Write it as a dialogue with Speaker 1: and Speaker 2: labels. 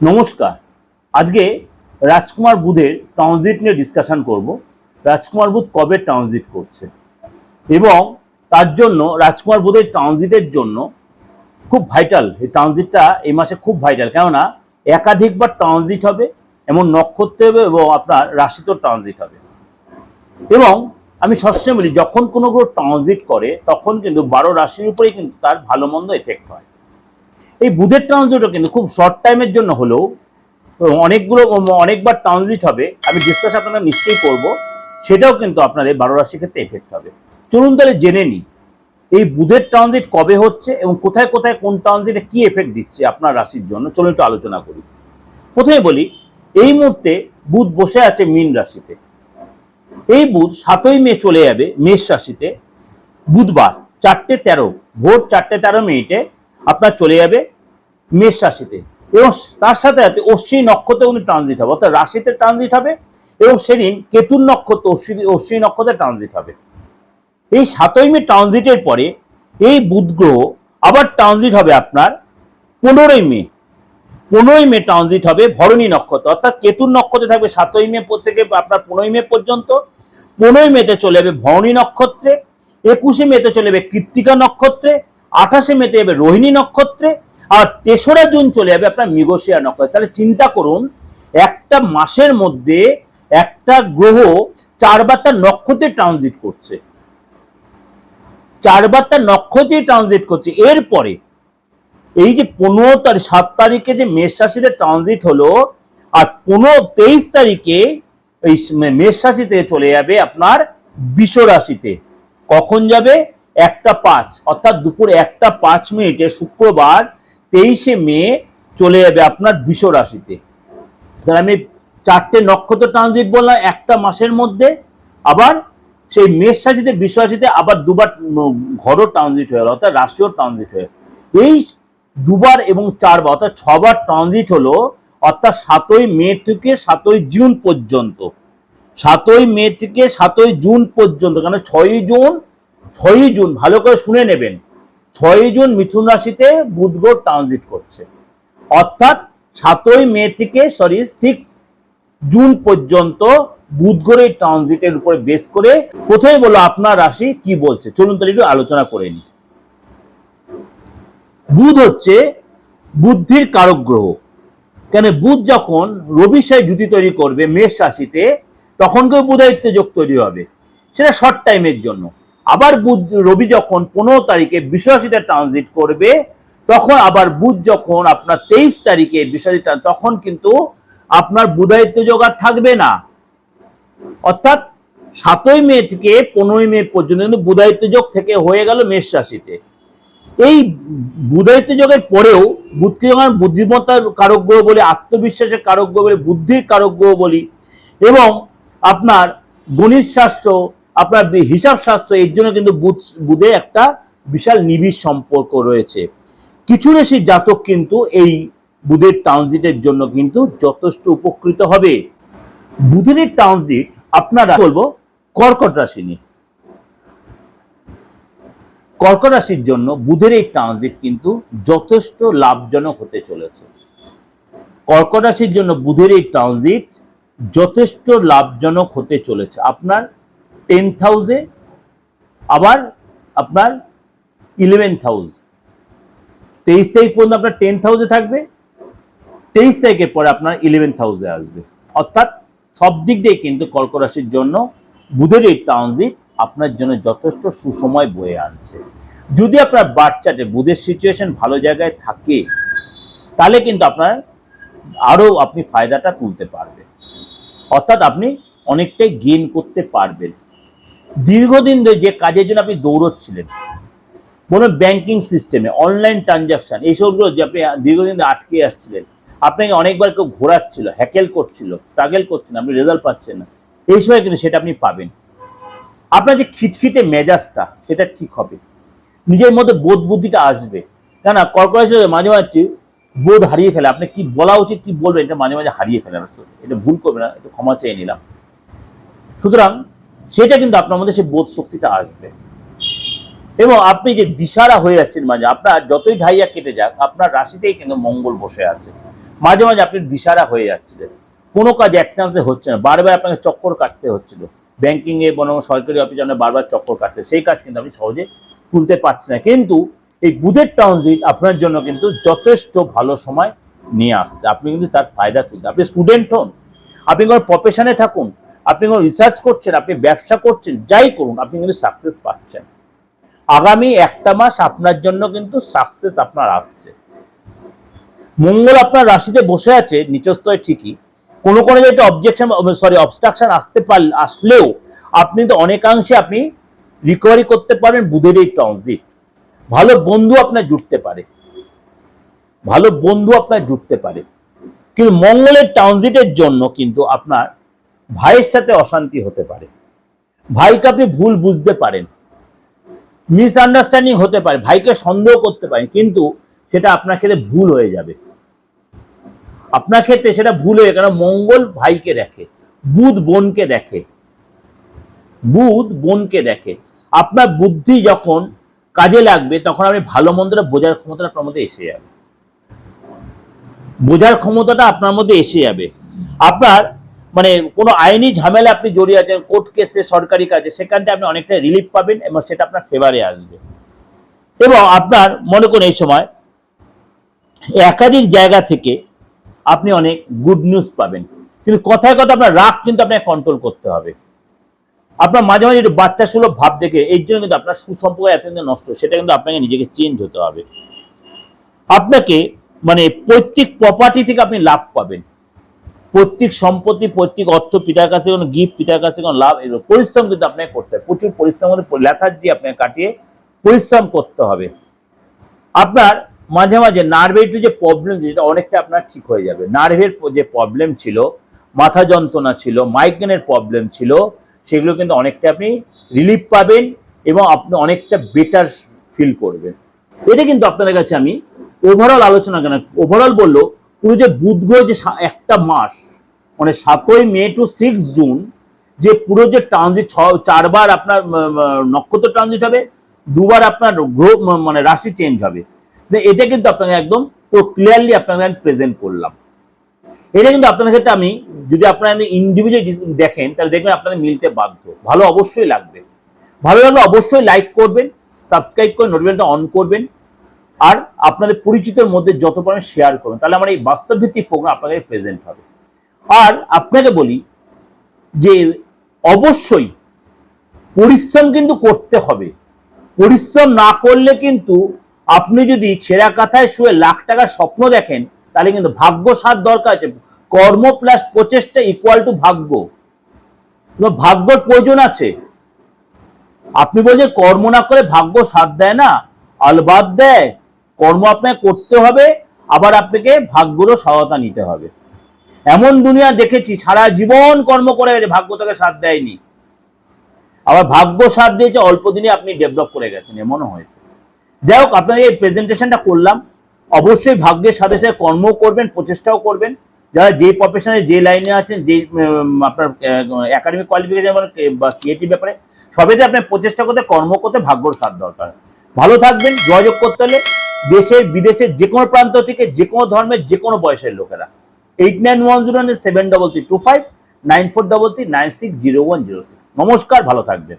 Speaker 1: নমস্কার। আজকে রাজকুমার বুধের ট্রানজিট নিয়ে ডিসকাশন করব। রাজকুমার বুধ কবে ট্রানজিট করছে? এবং তার জন্য, রাজকুমার বুধের ট্রানজিটের জন্য খুব ভাইটাল এই ট্রানজিটটা এই মাসে খুব ভাইটাল কেননা, একাধিকবার ট্রানজিট হবে, এমন নক্ষত্র হবে এবং আপনার রাশিতেও ট্রানজিট হবে। এবং আমি সবসময় বলি, যখন কোনো গ্রহ ট্রানজিট করে, তখন কিন্তু বারো রাশির উপরেই কিন্তু তার ভালো মন্দ এফেক্ট হয়। এই বুধের ট্রানজিটও কিন্তু খুব শর্ট টাইমের জন্য হলেও অনেকগুলো, অনেকবার ট্রানজিট হবে। আমি ডিসকাস আপনাদের নিশ্চয়ই করব। সেটাও কিন্তু আপনার এই বারো রাশির ক্ষেত্রে এফেক্ট হবে। চলুন তাহলে জেনে নিই, এই বুধের ট্রানজিট কবে হচ্ছে এবং কোথায় কোথায় কোন ট্রানজিটে কি এফেক্ট দিচ্ছে আপনার রাশির জন্য? চলুন একটু আলোচনা করি। প্রথমে বলি, এই মুহূর্তে বুধ বসে আছে মীন রাশিতে। এই বুধ সাতই মে চলে যাবে মেষ রাশিতে। বুধবার চারটে তেরো, ভোর চারটে তেরো মিনিটে আপনার চলে যাবে মেষ রাশিতে এবং তার সাথে সাথে অশ্বিনী নক্ষত্রে উনি ট্রানজিট হবে। অর্থাৎ রাশিতে ট্রানজিট হবে এবং সেদিন কেতুর নক্ষত্র, অশ্বিনী অশ্বিনী নক্ষত্রে ট্রানজিট হবে। এই সাতই মে ট্রানজিটের পরে এই বুধ গ্রহ আবার ট্রানজিট হবে আপনার পনেরোই মে। পনেরোই মে ট্রানজিট হবে ভরণী নক্ষত্র। অর্থাৎ কেতুর নক্ষত্রে থাকবে সাতই মে থেকে আপনার পনেরোই মে পর্যন্ত। পনেরোই মেতে চলে যাবে ভরণী নক্ষত্রে। একুশে মেতে চলে যাবে কৃত্তিকা নক্ষত্রে। আঠাশে মেতে যাবে রোহিণী নক্ষত্রে, আর তেসরা জুন চলে যাবে আপনার মৃগশিয়া নক্ষত্রে। তাহলে চিন্তা করুন, একটা মাসের মধ্যে একটা গ্রহ চারবার তার নক্ষত্রে ট্রানজিট করছে। চারবার তার নক্ষত্রে ট্রানজিট করছে। এরপরে এই যে পনেরো তারিখ, সাত তারিখে যে মেষ রাশিতে ট্রানজিট হলো, আর পনেরো তেইশ তারিখে এই মেষ রাশিতে চলে যাবে আপনার বিষ রাশিতে। কখন যাবে? একটা পাঁচ, অর্থাৎ দুপুর একটা পাঁচ মিনিটে শুক্রবার তেইশে মে চলে যাবে আপনার বিষ রাশিতে। তাহলে আমি চারটে নক্ষত্র ট্রানজিট বললাম একটা মাসের মধ্যে, আবার সেই মেষ রাশিতে, বিষ রাশিতে আবার দুবার ঘরও ট্রানজিট হয়ে গেল, অর্থাৎ রাশিও ট্রানজিট হয়ে এই দুবার এবং চারবার, অর্থাৎ ছবার ট্রানজিট হলো, অর্থাৎ সাতই মে থেকে সাতই জুন পর্যন্ত। সাতই মে থেকে সাতই জুন পর্যন্ত, কেন ছয়ই জুন ছয়ই জুন, ভালো করে শুনে নেবেন, ছয়ই জুন মিথুন রাশিতে বুধ গ্রহ ট্রানজিট করছে। অর্থাৎ সাতই মে থেকে সরি সিক্স জুন পর্যন্ত বুধ গ্রহের ট্রানজিটের উপরে বেস করে প্রথমে বলো আপনার রাশি কি বলছে। চলুন তাহলে একটু আলোচনা করে নিই। বুধ হচ্ছে বুদ্ধির কারক গ্রহ। কেন বুধ যখন রবির সাথে জুতি তৈরি করবে, মেষ রাশিতে, তখন কেউ বুধায়িত্ব যোগ তৈরি হবে। সেটা শর্ট টাইমের জন্য। আবার বুধ, রবি যখন পনেরো তারিখে বিশ্বরাশিতে ট্রানজিট করবে, তখন আবার বুধ যখন আপনার তেইশ তারিখে বিশ্বরাশিতে, তখন কিন্তু আপনার বুধায়িত্ব যোগ আর থাকবে না। অর্থাৎ সাতই মে থেকে পনেরোই মে পর্যন্ত কিন্তু বুধায়িত্ব যোগ থেকে হয়ে গেল মেষ রাশিতে। এই বুধায়িত্ব যোগের পরেও বুধকে যখন বুদ্ধিমত্তার কারক গ্রহ বলি, আত্মবিশ্বাসের কারক গ্রহ বলি, বুদ্ধির কারক গ্রহ বলি, এবং আপনার গণিত শাস্ত্র আপনার হিসাব শাস্ত্র এর জন্য কিন্তু বুধ বুধে একটা বিশাল নিবিড় সম্পর্ক রয়েছে। কিছু রাশির জাতক কিন্তু এই বুধের ট্রানজিটের জন্য কিন্তু যথেষ্ট উপকৃত হবে। বুধের ট্রানজিট আপনারা বলব? কর্কট রাশি নিয়ে। কর্কট রাশির জন্য বুধের এই ট্রানজিট কিন্তু যথেষ্ট লাভজনক হতে চলেছে। কর্কট রাশির জন্য বুধের এই ট্রানজিট যথেষ্ট লাভজনক হতে চলেছে। আপনার টেন্থ হাউসে আবার আপনার ইলেভেন্থ হাউস তেইশ তারিখ পর্যন্ত আপনার টেন্থ হাউসে থাকবে, তেইশ তারিখের পরে আপনার ইলেভেন্থ হাউসে আসবে। অর্থাৎ সব দিক দিয়ে কিন্তু কর্কট রাশির জন্য বুধের এই ট্রানজিট আপনার জন্য যথেষ্ট সুসময় বয়ে আনছে। যদি আপনার বাচ্চাতে বুধের সিচুয়েশন ভালো জায়গায় থাকে, তাহলে কিন্তু আপনার আরও আপনি ফায়দাটা তুলতে পারবেন। অর্থাৎ আপনি অনেকটাই গেইন করতে পারবেন। দীর্ঘদিন ধরে যে কাজের জন্য আপনি দৌড়চ্ছিলেন কোনো ব্যাংকিং সিস্টেমে অনলাইন ট্রানজাকশন এইসবগুলো যে আপনি দীর্ঘদিন ধরে আটকে আসছিলেন, আপনাকে অনেকবার কেউ ঘোরাচ্ছিল হ্যাকেল করছিল স্ট্রাগেল করছেন আপনি রেজাল্ট পাচ্ছেন না, এই সময় কিন্তু সেটা আপনি পাবেন। আপনার যে খিটখিটে মেজাজটা, সেটা ঠিক হবে। নিজের মধ্যে বোধ বুদ্ধিটা আসবে। কেন কর্পোরেশন মাঝে মাঝে বোধ হারিয়ে ফেলে, আপনি কি বলা উচিত, কি বলবেন, এটা মাঝে মাঝে হারিয়ে ফেলেন এটা ভুল করবে না, একটু ক্ষমা চেয়ে নিলাম। সুতরাং সেটা কিন্তু আপনার মধ্যে সেই বোধ শক্তিটা আসবে। এবং আপনি যে দিশারা হয়ে যাচ্ছেন মাঝে, আপনার যতই ঢাইয়া কেটে যাক, আপনার রাশিতেই কিন্তু মঙ্গল বসে আছে। মাঝে মাঝে আপনি দিশারা হয়ে যাচ্ছিলেন। কোনো কাজ এক চান্সে হচ্ছে না। বারবার আপনাকে চক্কর কাটতে হচ্ছিল। এ বরং সরকারি অফিসে আপনার বারবার চক্কর কাটতে সেই কাজ কিন্তু আপনি সহজে তুলতে পারছেন না। কিন্তু এই বুধের ট্রানজিট আপনার জন্য কিন্তু যথেষ্ট ভালো সময় নিয়ে আসছে। আপনি কিন্তু তার ফায়দা তুলতে আপনি স্টুডেন্ট হন। আপনি কোনো প্রফেশনে থাকুন। আপনি কোনো রিসার্চ করছেন, আপনি ব্যবসা করছেন, যাই করুন, আপনি কিন্তু সাকসেস পাচ্ছেন। আগামী একটা মাস আপনার জন্য কিন্তু সাকসেস আপনার আসছে। মঙ্গল আপনার রাশিতে বসে আছে নিচস্তয় ঠিকই। কোনো কোনো যেটা অবজেকশন সরি অবস্ট্রাকশন আসতে পার আসলেও আপনি তো অনেকাংশে আপনি রিকভারি করতে পারেন বুধের এই ট্রানজিট ভালো বন্ধু আপনার জুটতে পারে। ভালো বন্ধু আপনার জুটতে পারে। কিন্তু মঙ্গলের ট্রানজিটের জন্য কিন্তু আপনার ভাইয়ের সাথে অশান্তি হতে পারে। ভাইকে আপনি ভুল বুঝতে পারেন। মিসআন্ডারস্ট্যান্ডিং হতে পারে। ভাইকে সন্দেহ করতে পারেন, কিন্তু সেটা আপনার ক্ষেত্রে ভুল হয়ে যাবে। আপনার ক্ষেত্রে সেটা ভুল হয়ে কারণ মঙ্গল ভাইকে দেখে, বুধ বোনকে দেখে। বুধ বোনকে দেখে। আপনার বুদ্ধি যখন কাজে লাগবে, তখন আপনি ভালো মন্দটা বোঝার ক্ষমতাটা আপনার মধ্যে এসে যাবে। বোঝার ক্ষমতাটা আপনার মধ্যে এসে যাবে। আপনার মানে কোনো আইনি ঝামেলা আপনি জড়িয়ে আছেন কোর্ট কেসে সরকারি কাজে, সেখান থেকে আপনি অনেকটা রিলিফ পাবেন এবং সেটা আপনার ফেভারে আসবে। এবং আপনার, মনে করুন এই সময়, একাধিক জায়গা থেকে আপনি অনেক গুড নিউজ পাবেন। কিন্তু কথায় কথা আপনার রাগ কিন্তু আপনাকে কন্ট্রোল করতে হবে। আপনার মাঝে মাঝে একটু বাচ্চা সুলভ ভাব দেখে এই জন্য কিন্তু আপনার সুসম্পর্ক এতদিন নষ্ট, সেটা কিন্তু আপনাকে নিজেকে চেঞ্জ হতে হবে। আপনাকে মানে পৈতৃক প্রপার্টি থেকে আপনি লাভ পাবেন। পৈতৃক সম্পত্তি, প্রত্যেক অর্থ পিতার কাছে কোনো গিফট পিতার কাছে কোনো লাভ এগুলো পরিশ্রম কিন্তু আপনাকে করতে হবে। প্রচুর পরিশ্রম লেথার্জি আপনাকে কাটিয়ে পরিশ্রম করতে হবে। আপনার মাঝে মাঝে নার্ভের যে প্রবলেম যেটা অনেকটা আপনার ঠিক হয়ে যাবে। নার্ভের যে প্রবলেম ছিল, মাথা যন্ত্রণা ছিল মাইগ্রেনের প্রবলেম ছিল, সেগুলো কিন্তু অনেকটা আপনি রিলিফ পাবেন এবং আপনি অনেকটা বেটার ফিল করবেন। এটা কিন্তু আপনাদের কাছে আমি ওভারঅল আলোচনা কেন ওভারঅল বলল পুরো যে বুধ গ্রহ যে একটা মাস মানে সাতই মে টু সিক্স জুন যে পুরো যে ট্রানজিট চারবার আপনার নক্ষত্র ট্রানজিট হবে, দুবার আপনার গ্রহ মানে রাশি চেঞ্জ হবে। এটা কিন্তু আপনাকে একদম ক্লিয়ারলি আপনাকে প্রেজেন্ট করলাম। এটা কিন্তু আপনাদের ক্ষেত্রে আমি যদি আপনারা ইন্ডিভিজুয়াল দেখেন, তাহলে দেখবেন আপনাদের মিলতে বাধ্য। ভালো অবশ্যই লাগবে। ভালো লাগলে অবশ্যই লাইক করবেন সাবস্ক্রাইব করে নোটিফিকেশনটা অন করবেন। আর আপনাদের পরিচিতের মধ্যে যত পারেন শেয়ার করবেন তাহলে আমার এই বাস্তব ভিত্তিক প্রোগ্রাম আপনাদের প্রেজেন্ট হবে। আর আপনাকে বলি যে অবশ্যই পরিশ্রম কিন্তু করতে হবে। পরিশ্রম না করলে কিন্তু আপনি যদি ছেঁড়া কাথায় শুয়ে লাখ টাকার স্বপ্ন দেখেন, তাহলে কিন্তু ভাগ্য সাথ দরকার আছে। কর্ম প্লাস প্রচেষ্টা ইকুয়াল টু ভাগ্য। ভাগ্যর প্রয়োজন আছে? আপনি বলছেন কর্ম না করে ভাগ্য সাথ দেয় না, আলবাদ দেয়। কর্ম আপনাকে করতে হবে, আবার আপনাকে ভাগ্যরও সহায়তা নিতে হবে। এমন দুনিয়া দেখেছি, সারা জীবন কর্ম করে গেছে, ভাগ্য তাকে সাথ দেয়নি। আবার ভাগ্য সাথ দিয়েছে, অল্প দিনে আপনি ডেভেলপ করে গেছেন, এমনও হয়েছে। যাই হোক, আপনাকে এই প্রেজেন্টেশনটা করলাম। অবশ্যই ভাগ্যের সাথে সাথে কর্ম করবেন, প্রচেষ্টাও করবেন। যারা যে প্রফেশনে যে লাইনে আছেন, যে আপনার একাডেমিক কোয়ালিফিকেশন বা ক্রিয়েটিভ ব্যাপারে, সবেতে আপনার প্রচেষ্টা করতে, কর্ম করতে ভাগ্যর সাথ দরকার। ভালো থাকবেন, যোগাযোগ করতে হলে দেশের, বিদেশের যে কোনো প্রান্ত থেকে যে কোনো ধর্মের যে কোনো বয়সের লোকেরা। Eight nine one zero seven double three two five nine four double three nine six zero one zero six নমস্কার, ভালো থাকবেন।